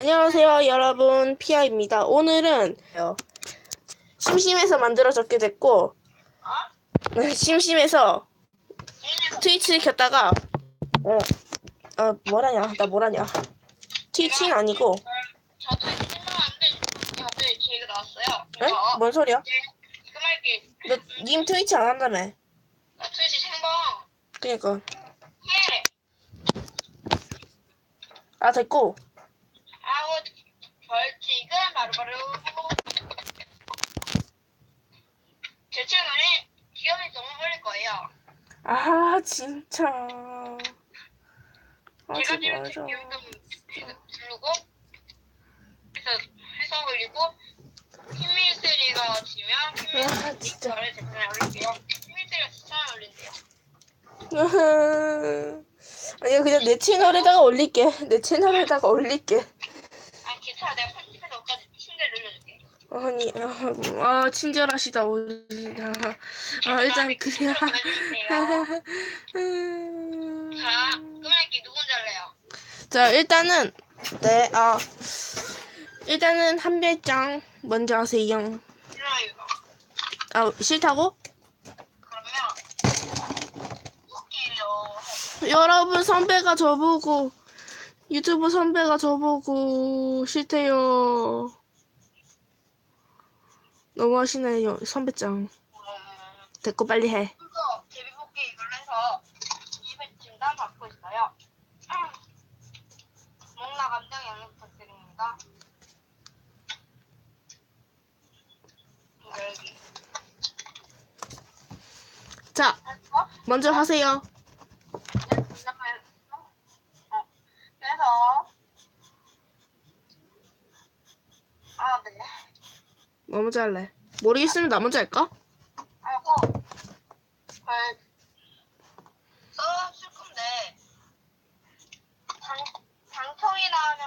안녕하세요 여러분 피아입니다 오늘은 심심해서 만들어졌게 됐고 네, 심심해서 트위치를 켰다가 어, 아 뭐라냐 나 뭐라냐 트위치는 아니고 저도 나왔어요. 에? 뭔 소리야? 끝날게. 너님 트위치 안 한다며 나 트위치 생방 그니까 해. 아 됐고 벌칙은 바로바로 제 채널에 기업이 너무 올릴 거예요. 아 진짜 제가 하지 지금 부르고 그래서 해서 올리고 힘밀스리가 지면 아, 힘밀스리 진짜. 저를 제 채널에 올릴게요. 힘밀스리가 제 채널에 올린대요. 아니야 그냥 내 채널에다가 올릴게 내 채널에다가 올릴게 아 괜찮아 내가 편집해서 여기까지 침대를 늘려줄게. 아, 아 친절하시다 아 일단 그냥 자, 끝날게 누군지 알래요? 자 일단은 네 아 일단은 한 별장 먼저 하세요. 아 싫다고? 그러면 웃기려. 여러분 선배가 저보고 유튜브 선배가 저보고 싫대요 너무 하시네요 선배짱 됐고 빨리 해 그거 제비뽑기 이걸로 해서 입에 진단 받고 있어요. 목나 감정 양해 부탁드립니다. 여기. 자 어? 먼저 하세요 네, 잠깐만. 어. 그래서 아 네. 뭐 먼저 할래? 모르겠으면 나 먼저 할까? 하고 써줄 건데 장 장청이라 하면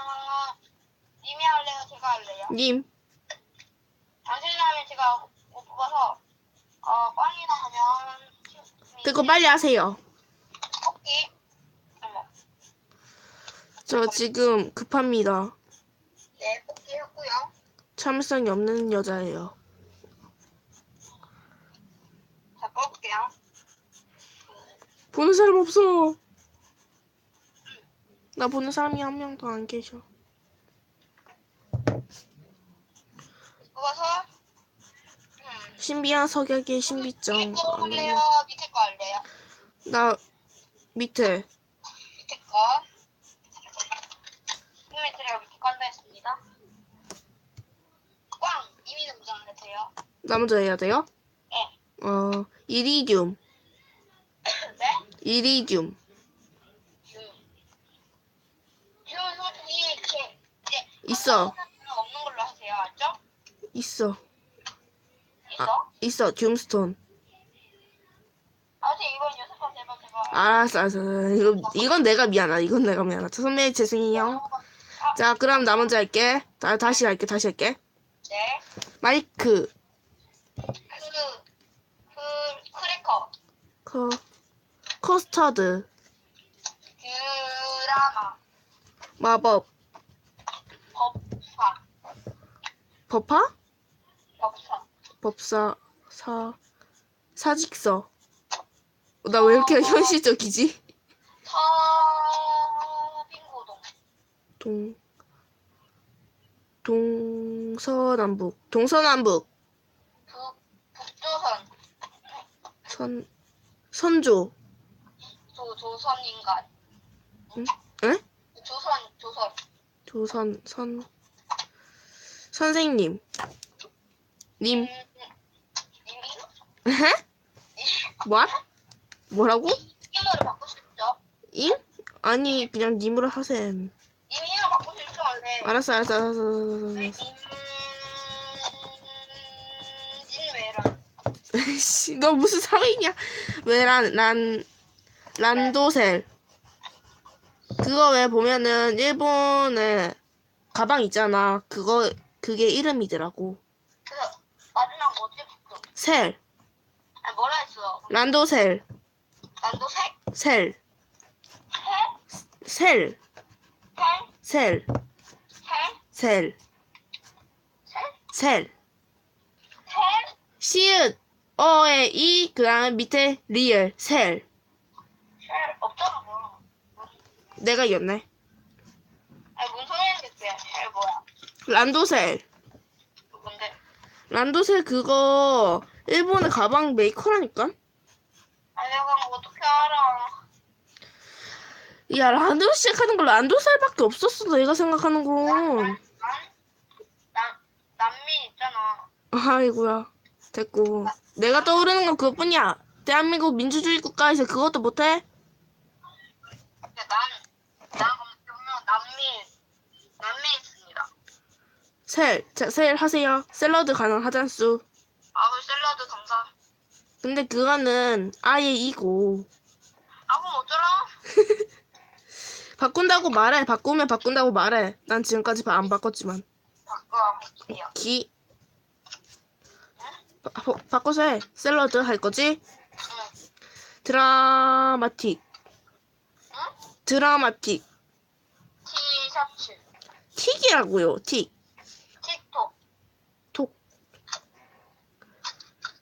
님이 할래요? 제가 할래요? 님 당신이라 하면 제가 못 뽑아서 어 꽝이라 하면 됐고 빨리 하세요 뽑기 어머 저 지금 급합니다 참을성이 없는 여자예요. 자 뽑을게요. 보는 사람 없어. 나 보는 사람이 한 명도 안 계셔. 뽑아서? 음 신비한 석약의 신비점 위에 거 할래요? 밑에 거 할래요? 나 밑에 밑에 거 님이 제가 밑에 거 한다 했습니다 꽝 이미는 무장 안 되세요 나 먼저 해야 돼요? 네. 어 이리듐. 네? 이리듐. 음. 이런 소리 이렇게 이제 있어. 없는 걸로 하세요, 알죠? 있어. 있어? 아 있어. 아직 이번 제발 제발. 알았어 알았어. 이거 이건 내가 미안하다. 이건 내가 미안하다. 저 선배 죄송해요. 자 그럼 나 먼저 할게. 다, 다시 할게 다시 할게. 네. 마이크 그, 그 크래커, 커 커스터드. 드라마, 마법. 법사, 법화? 법사. 법사 사 사직서. 나 왜 이렇게 현실적이지? 서빙고동, 동 동서남북. 동서남북 북, 북조선, 선 선조 조, 조선 인간. 응? 에? 조선, 조선. 조선 선 선생님 님 음, 이미, 에? 뭐? 뭐라고? 이름을 바꾸고 싶죠? 임? 아니 그냥 님으로 하셈 이름 바꾸고 싶죠, 원래. 알았어 알았어 알았어 알았어, 알았어. 임, 진왜랑. 씨, 너 무슨 사회이냐? 왜 란 란 란도셀 그거 왜 보면은 일본에 가방 있잖아. 그거 그게 이름이더라고. 그, 마지막 뭐지? 그, 셀 아, 뭐라 했어? 란도셀 색, 셀 새, 셀 살, 셀 살, 셀. 셀? 셀. 셀? 시읒. 어에 이. 그 다음에 밑에 리을. 셀. 셀 없잖아 뭐. 내가 이겼네. 아니 뭔 소리인데 셀 뭐야? 란도셀. 뭔데? 란도셀 그거 일본의 가방 메이커라니까? 아니 내가 그거 어떻게 알아? 야 란도로 시작하는 거 란도셀밖에 없었어 내가 생각하는 건. 난, 난, 난민 있잖아. 아이고야 됐고 내가 떠오르는 건 그것뿐이야. 대한민국 민주주의 국가에서 그것도 못해? 근데 난, 난 분명 난민, 난민 있습니다. 셀, 자, 셀 하세요. 샐러드 가능하잖수. 아그 샐러드 감사. 근데 그거는 아예 이고 아 그럼 어쩌라? 바꾼다고 말해. 바꾸면 바꾼다고 말해. 난 지금까지 안 바꿨지만 바꿔 할게요. 기 바, 바, 바꿔서 해. 샐러드 할 거지? 응. 드라마틱 응? 드라마틱 티셔츠, 틱이라고요. 틱. 틱톡. 톡.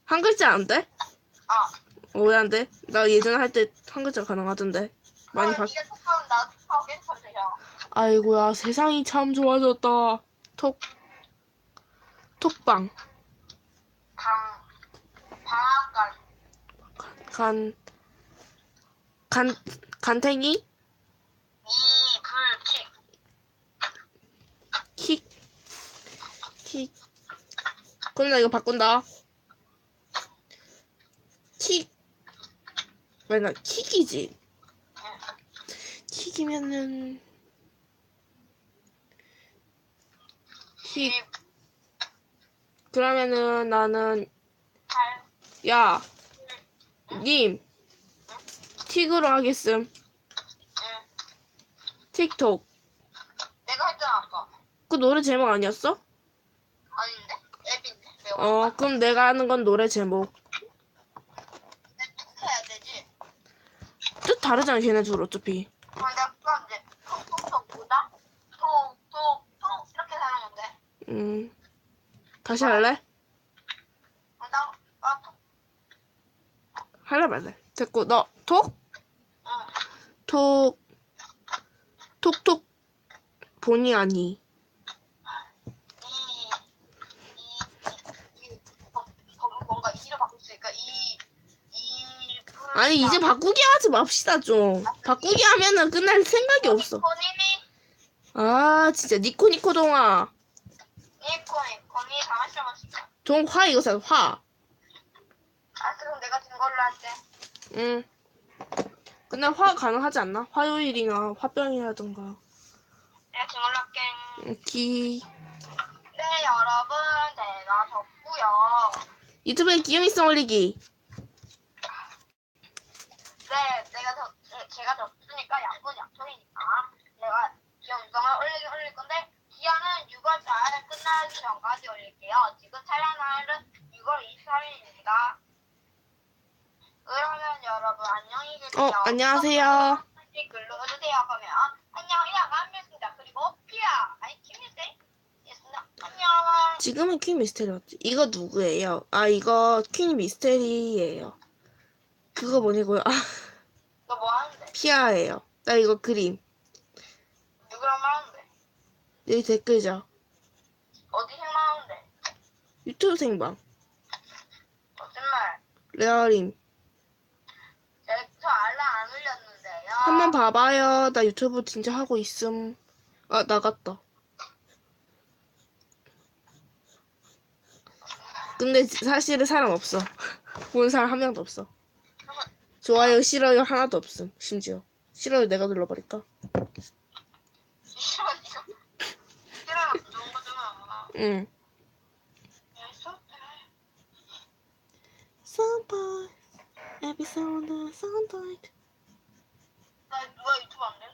한 글자 안 돼? 아. 어, 왜 안 돼? 나 예전에 할 때 한 글자 가능하던데. 많이 바... 톡하면 톡하고 하면 되잖아. 아이고야 세상이 참 좋아졌다. 톡. 톡방. 방, 방앗간, 간. 간. 간탱이? 킥. 킥. 그럼 나 이거 바꾼다. 킥. 왜 나 킥이지? 킥이면은. 킥. 집, 그러면은 나는 팔, 야, 님, 틱으로 하겠음. 응. 틱톡. 내가 했잖아 아까. 그 노래 제목 아니었어? 아닌데? 앱인데? 내가 어, 그럼 내가 하는 건 노래 제목. 톡 해야 되지? 뜻 다르잖아, 걔네 둘 어차피. 내가 이제 톡톡톡 이렇게 하는 건데. 음. 다시 할래? 그럼 나, 아, 톡, 할래 말래? 됐고, 너, 톡? 응. 톡. 톡톡. 본의 아니. 뭔가 이를 바꿀 수 이, 이, 아니, 이제 바꾸기 하지 맙시다, 좀. 바꾸기 하면은 끝날 생각이 없어. 본인이, 아, 진짜, 니코 니코 동화. 이코니, 코니 다 마셔봤어. 동화 이거 사, 화. 아, 그럼 내가 든 걸로 할게. 응. 근데 화 가능하지 않나? 화요일이나 걸로 할게. 음, 기. 네, 여러분, 제가 졌고요. 유튜브에 귀요미성 올리기. 네, 내가 저, 제- 제가 졌으니까 양분 약속이니까 내가 영상을 올리긴 올릴 건데 기한은 6월 달 끝나기 전까지 올릴게요. 지금 촬영 날은 6월 23일입니다. 여러분 안녕히 계세요. 어, 안녕하세요. 한씩 눌러주세요. 그러면 안녕이라고 합니다. 그리고 피아 아니 김유세 있습니다. 안녕. 지금은 퀸 미스테리 맞지? 이거 누구예요? 아, 이거 퀸 미스테리예요. 그거 뭐냐고요? 아, 너 뭐 하는데? 피아예요. 나 이거 그림. 누구랑 말하는데? 여기 댓글죠. 어디 생각하는데? 유튜브 생방. 거짓말. 레아림. 저 알람 안 울렸는데요. 한 번 봐봐요. 나 유튜브 진짜 하고 있음. 아, 나갔다. 근데 사실은 사람 없어. 본 사람 한 명도 없어. 좋아요, 싫어요 하나도 없음. 심지어. 싫어요 내가 눌러버릴까? 싫어 이거. 싫어 좋은 거잖아. 응. Episode Sunboy. 나 누가 유튜브 안 돼?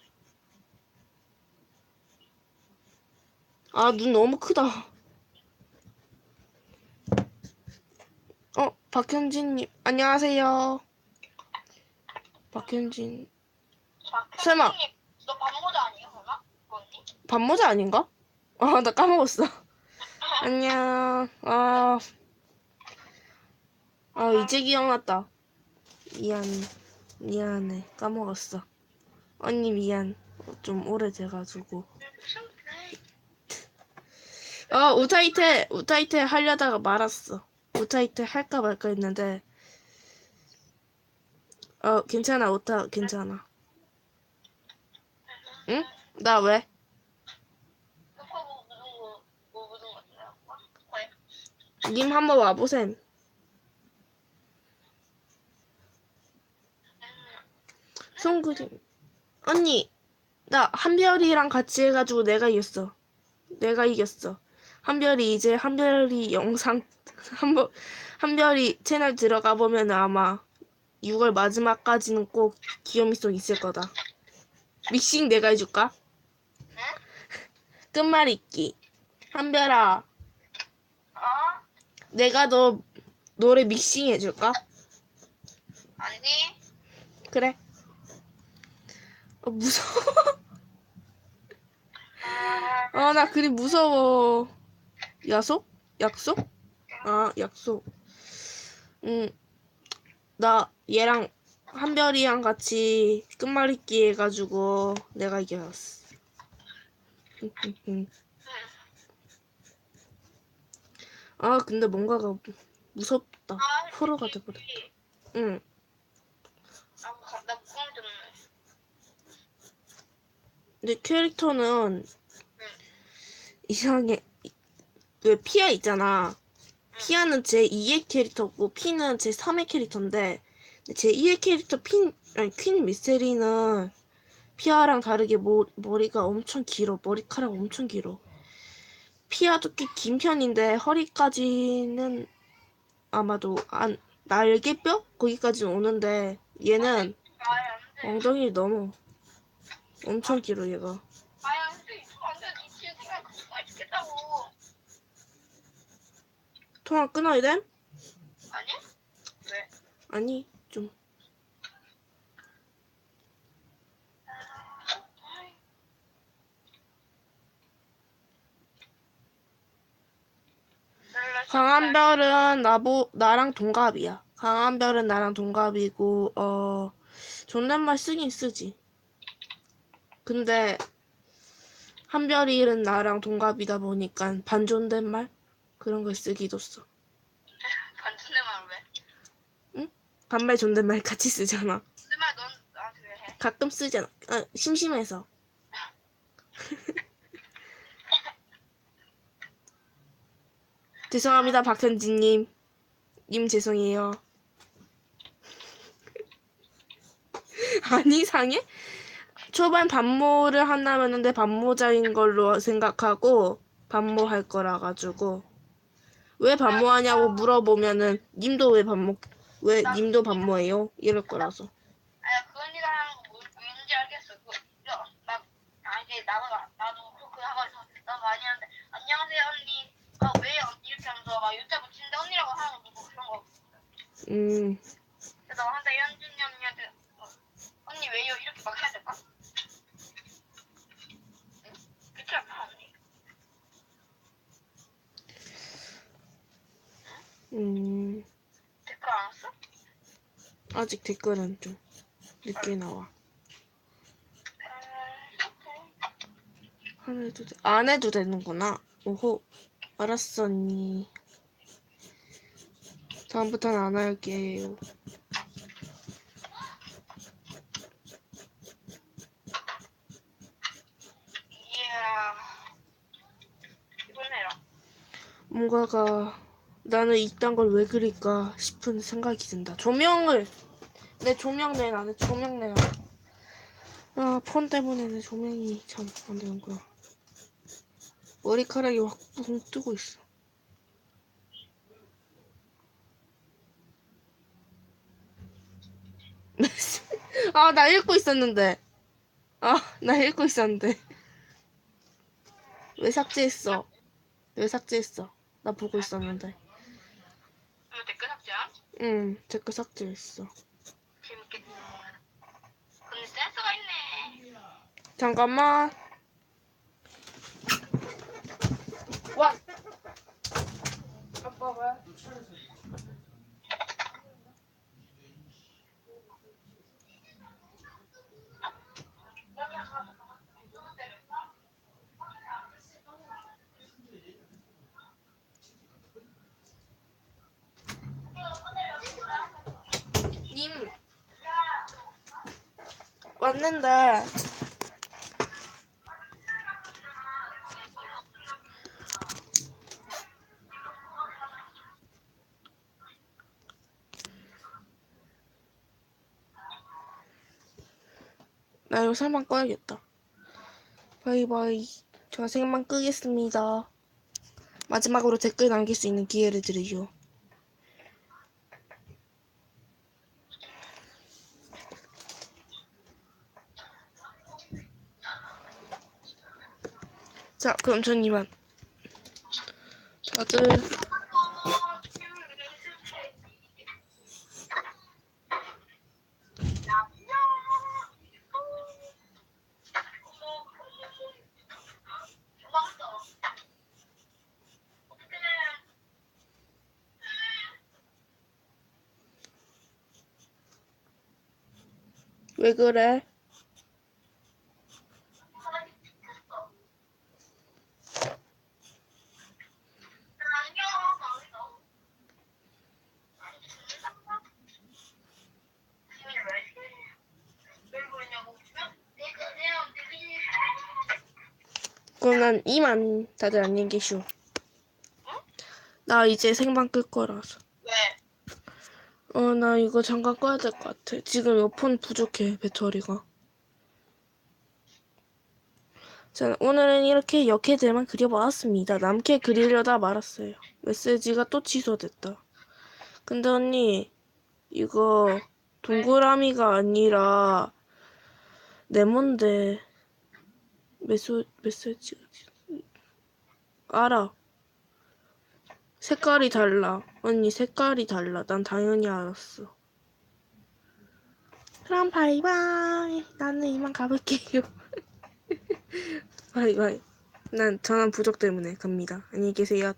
아, 눈 너무 크다. 어, 박현진님, 안녕하세요. 박현진, 자, 설마. 너 반모자 아니야 설마? 언니? 반모자 아닌가? 아, 나 까먹었어. 안녕. 아, 아 이제 기억났다. 미안, 미안해. 까먹었어. 언니 미안. 좀 오래돼가지고. 어, 우타이테, 우타이테 하려다가 말았어. 우타이테 할까 말까 했는데. 어, 괜찮아, 우타, 괜찮아. 응? 나 왜? 님 한번 와보셈. 손그림. 언니, 나 한별이랑 같이 해가지고 내가 이겼어. 내가 이겼어. 한별이 이제 한별이 영상 한번 한별이 채널 들어가 보면 아마 6월 마지막까지는 꼭 귀요미 속 있을 거다. 믹싱 내가 해줄까? 끝말잇기. 한별아, 어? 내가 너 노래 믹싱 해줄까? 아니? 그래. 어, 무서워. 아, 나 그림 무서워. 야속? 약속? 아, 약속. 응. 나 얘랑 한별이랑 같이 끝말잇기 해가지고 내가 이겼어. 아, 근데 뭔가가 무섭다. 아, 호러가 돼버려. 응. 아, 가- 나 무거운 좀. 근데 캐릭터는 이상해. 왜 피아 있잖아. 피아는 제 2의 캐릭터고 피는 제 3의 캐릭터인데 제 2의 캐릭터 핀 아니 퀸 미스테리는 피아랑 다르게 머, 머리가 엄청 길어. 머리카락 엄청 길어. 피아도 꽤 긴 편인데 허리까지는 아마도 안 날개뼈 거기까지는 오는데 얘는. 엉덩이 넘어. 엄청 길어 얘가. 통화 끊어야 돼? 아니? 왜? 아니 좀 강한별은 나보 나랑 동갑이야. 강한별은 나랑 동갑이고 어 존댓말 쓰긴 쓰지. 근데 한별이는 나랑 동갑이다 보니까 반존댓말 그런 걸 쓰기도 써. 반전대만 왜? 반말 존댓말 같이 쓰잖아. 존댓말 넌 나한테 왜 해? 가끔 쓰잖아. 아, 심심해서. 죄송합니다, 박현진님. 님 죄송해요. 아니, 상해? 초반 반모를 한다면 근데 반모자인 걸로 생각하고 반모할 거라 가지고 왜 반모하냐고 물어보면은 님도 왜 반모 왜 님도 반모해요? 이럴 거라서. 아니 그 뭐, 왠지 알겠어. 그, 야, 나, 아 이제 나도 나도 그렇게 있어. 나 많이 하는데 안녕하세요 언니. 아왜 언니 이렇게 하면서 막 유자 붙이는데 언니라고 하는 거 보고 그런 거. 음. 그래서 한때 현준이 언니한테 어, 언니 왜요 이렇게 막 해야 될까? 응? 그렇게 않나 언니? 음, 댓글 안 왔어? 아직 댓글은 좀 늦게 나와. 안 해도 돼. 안 해도 되는구나. 오호. 알았어, 언니. 다음부터는 안 할게요. 이야 이번에요. 뭔가가 나는 이딴 걸 왜 그릴까 싶은 생각이 든다. 조명을 내 조명 내 안에 조명 내야. 아, 폰 때문에 내 조명이 참 안 되는 거야. 머리카락이 확붕 뜨고 있어. 아, 나 읽고 있었는데. 아, 나 읽고 있었는데. 왜 삭제했어? 왜 삭제했어? 나 보고 있었는데. 이거 댓글 삭제함? 응, 댓글 삭제했어. 재밌겠다. 근데 센스가 있네. 잠깐만. 와. 아빠 왜? 왔는데 나 살만 꺼야겠다. 바이바이. 제가 생만 끄겠습니다. 마지막으로 댓글 남길 수 있는 기회를 드리죠. 자, 그럼 전 이만. 다들 왜 그래? 그럼 난 이만 다들 안녕히 계시오. 나 이제 생방 끌 거라서. 왜? 어, 나 이거 잠깐 꺼야 될 것 같아. 지금 이폰 부족해, 배터리가. 자, 오늘은 이렇게 역해들만 그려보았습니다. 남캐 그리려다 말았어요. 메시지가 또 취소됐다. 근데 언니, 이거 동그라미가 아니라 네모인데 메소, 메시지가 취소- 알아. 색깔이 달라. 언니 색깔이 달라. 난 당연히 알았어. 그럼 바이바이. 나는 이만 가볼게요. 바이바이. 난 전환 부족 때문에 갑니다. 안녕히 계세요.